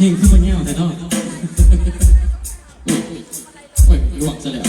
เพลงคือมันงี้ยวแต่นอกอุ้ยอุ้ยลวกซะแล้ว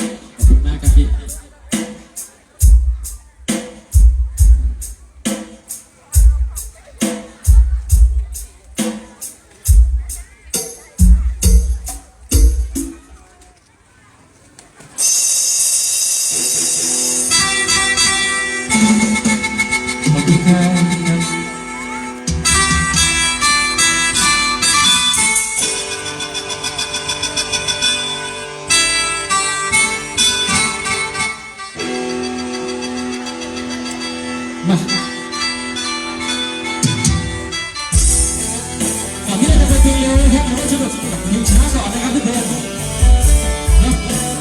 ก่อนที่เราจะไปตีเร็วนะครับเราก็จะแบบอยู่ช้าก่อนนะครับทุกคนนะ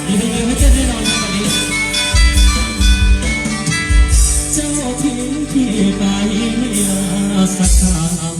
มีเพลงเร็วให้เต้นแน่นอนนะวันนี้ เจ้าทิ้งพี่ไปไม่ลาสักคำ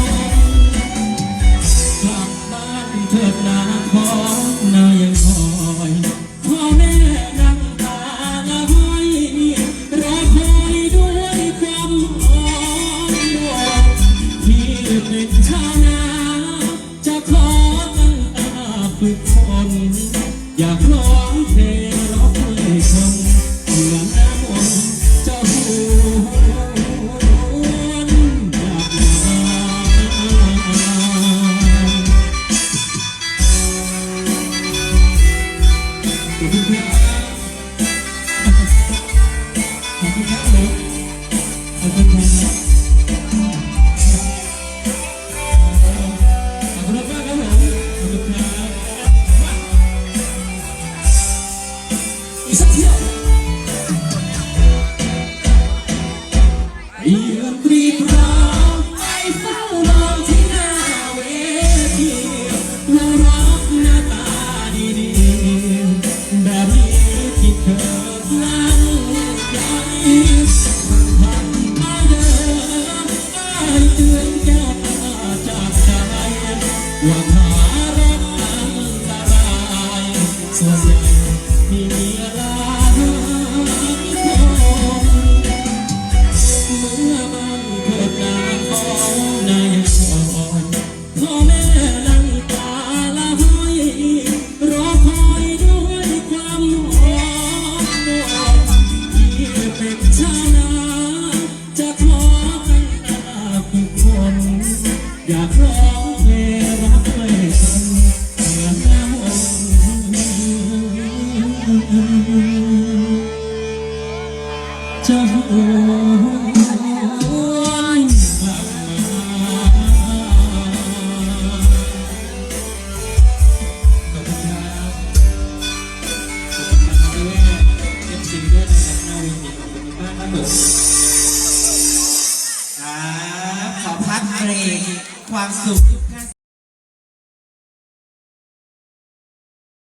อยากร้องเพลร้องให้คนเหมือนน้ำมนจ้หูอย Yeah. อยากร้องเพลงร้อนเงลับมอบคุณนั้วยะรู้วทีา ความสุข